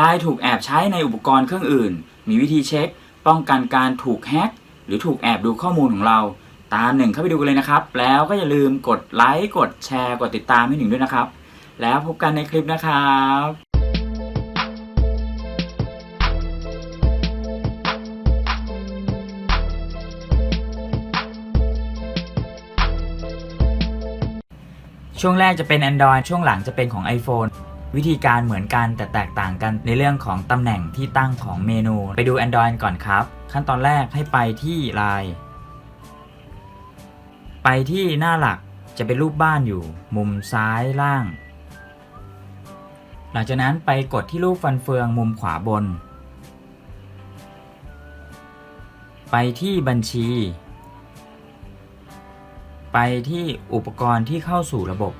Line ถูกแอบใช้ในอุปกรณ์เครื่องอื่น มีวิธีเช็ค ป้องกันการถูกแฮ็กหรือถูกแอบดูข้อมูลของเรา ตามหนึ่งเข้าไปดูกันเลยนะครับ แล้วก็อย่าลืมกดไลค์กดแชร์กดติดตามให้หนึ่งด้วยนะครับ แล้วพบกันในคลิปนะครับช่วงแรกจะเป็น Android ช่วงหลังจะเป็นของ iPhone วิธีการเหมือนกันแต่แตกต่างกันในเรื่องของตำแหน่งที่ตั้งของเมนู ไปดู Android ก่อนครับ ขั้นตอนแรกให้ไปที่ Line ไปที่หน้าหลักจะเป็นรูปบ้านอยู่ มุมซ้ายล่าง หลังจากนั้นไปกดที่รูปฟันเฟืองมุมขวาบน ไปที่บัญชี ไปที่อุปกรณ์ที่เข้าสู่ระบบ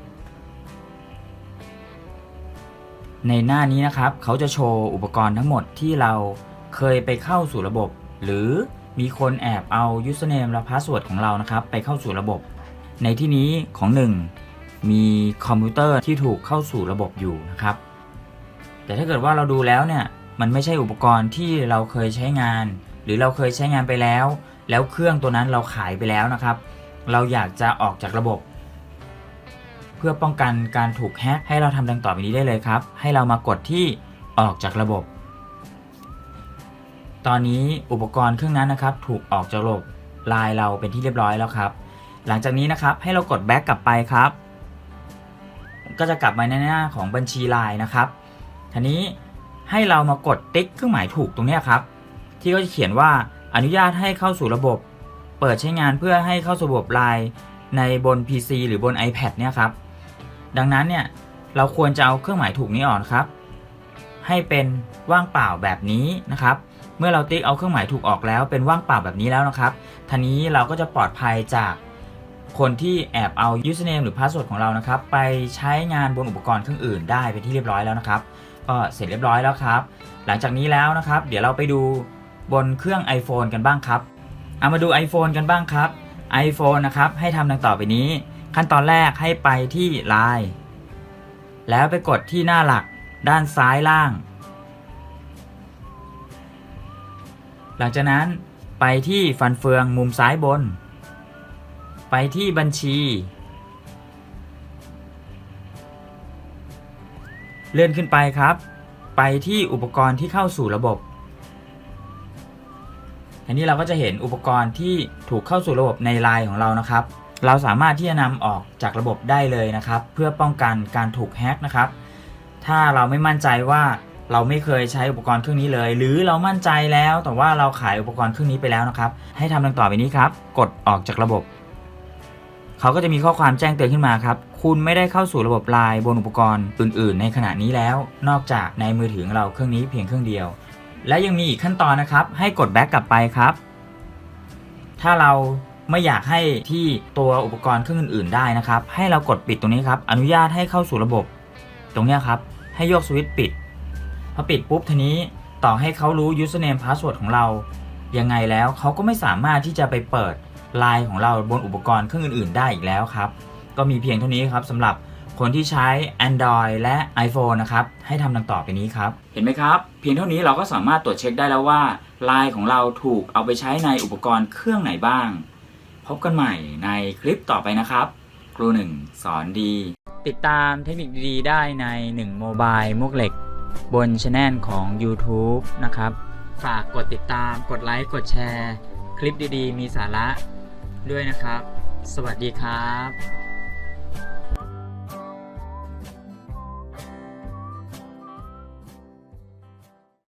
ในหน้านี้นะครับเขาจะโชว์อุปกรณ์ทั้งหมดที่เราเคยไปเข้าสู่ระบบ หรือมีคนแอบเอา username และ password ของเรานะครับ ไปเข้าสู่ระบบ ในที่นี้ของ 1 มีคอมพิวเตอร์ที่ถูกเข้าสู่ระบบอยู่นะครับ แต่ถ้าเกิดว่าเราดูแล้วเนี่ยมันไม่ใช่อุปกรณ์ที่เราเคยใช้งาน หรือเราเคยใช้งานไปแล้ว แล้วเครื่องตัวนั้นเราขายไปแล้วนะครับ เราอยากจะออกจากระบบ พื่อป้องกันการถูกแฮ็กให้เราทำดังต่อไปนี้ได้เลยครับ ให้เรามากดที่ออกจากระบบ ตอนนี้อุปกรณ์เครื่องนั้นนะครับ ถูกออกจากระบบไลน์เราเป็นที่เรียบร้อยแล้วครับ หลังจากนี้นะครับให้เรากดแบ็กกลับไปครับ ก็จะกลับมาในหน้าของบัญชีไลน์นะครับทีนี้ให้เรามากดติ๊กเครื่องหมายถูกตรงนี้ครับ ที่เขาจะเขียนว่าอนุญาตให้เข้าสู่ระบบ เปิดใช้งานเพื่อให้เข้าสู่ระบบไลน์ในบน PC หรือบน iPad เนี่ยครับ ดังนั้นเนี่ยเราควรจะเอาเครื่องหมายถูกนี้ออกนะครับ ให้เป็นว่างเปล่าแบบนี้นะครับ เมื่อเราติ๊กเอาเครื่องหมายถูกออกแล้วเป็นว่างเปล่าแบบนี้แล้วนะครับทีนี้เราก็จะปลอดภัยจากคนที่แอบเอา username หรือ password ของเรานะครับ ไปใช้งานบนอุปกรณ์เครื่องอื่นได้เป็นที่เรียบร้อยแล้วนะครับ ก็เสร็จเรียบร้อยแล้วครับ หลังจากนี้แล้วนะครับ เดี๋ยวเราไปดูบนเครื่อง iPhone กันบ้างครับ เอามาดู iPhone กันบ้างครับ iPhone นะครับให้ทำดังต่อไปนี้ ขั้นตอนแรกให้ไปที่ Line แล้วไปกดที่หน้าหลักด้านซ้ายล่าง หลังจากนั้นไปที่ฟันเฟืองมุมซ้ายบน ไปที่บัญชี เลื่อนขึ้นไปครับ ไปที่อุปกรณ์ที่เข้าสู่ระบบอันนี้เราก็จะเห็นอุปกรณ์ที่ถูกเข้าสู่ระบบในไลน์ของเรานะครับ เราสามารถที่จะนำออกจากระบบได้เลยนะครับ เพื่อป้องกันการถูกแฮ็กนะครับ ถ้าเราไม่มั่นใจว่าเราไม่เคยใช้อุปกรณ์เครื่องนี้เลย หรือเรามั่นใจแล้วแต่ว่าเราขายอุปกรณ์เครื่องนี้ไปแล้วนะครับ ให้ทำดังต่อไปนี้ครับ กดออกจากระบบ เขาก็จะมีข้อความแจ้งเตือนขึ้นมาครับ คุณไม่ได้เข้าสู่ระบบไลน์บนอุปกรณ์อื่น ๆ ในขณะนี้แล้ว นอกจากในมือถือของเราเครื่องนี้เพียงเครื่องเดียว และยังมีอีกขั้นตอนนะครับ ให้กดแบ็กกลับไปครับ ถ้าเรา ไม่อยากให้ที่ตัวอุปกรณ์เครื่องอื่นๆได้นะครับ ให้เรากดปิดตรงนี้ครับ อนุญาตให้เข้าสู่ระบบ ตรงนี้ครับ ให้โยกสวิตช์ปิด พอปิดปุ๊บทีนี้ต่อให้เขารู้ username password ของเรา ยังไงแล้วเขาก็ไม่สามารถที่จะไปเปิดไลน์ของเราบนอุปกรณ์เครื่องอื่นๆ ได้อีกแล้วครับ ก็มีเพียงเท่านี้ครับสำหรับคนที่ใช้ Android และ iPhone นะครับ ให้ทำดังต่อไปนี้ครับ เห็นไหมครับ เพียงเท่านี้เราก็สามารถตรวจเช็คได้แล้วว่าไลน์ของเราถูกเอาไปใช้ในอุปกรณ์เครื่องไหนบ้าง พบกันใหม่ในคลิปต่อไปนะครับ ครูหนึ่งสอนดี ติดตามเทคนิคดีๆได้ใน1โมบายมุกเหล็ก บนช anel ของ YouTube นะครับ ฝากกดติดตามกดไลค์ กดแชร์ คลิปดีๆ มีสาระด้วยนะครับ สวัสดีครับ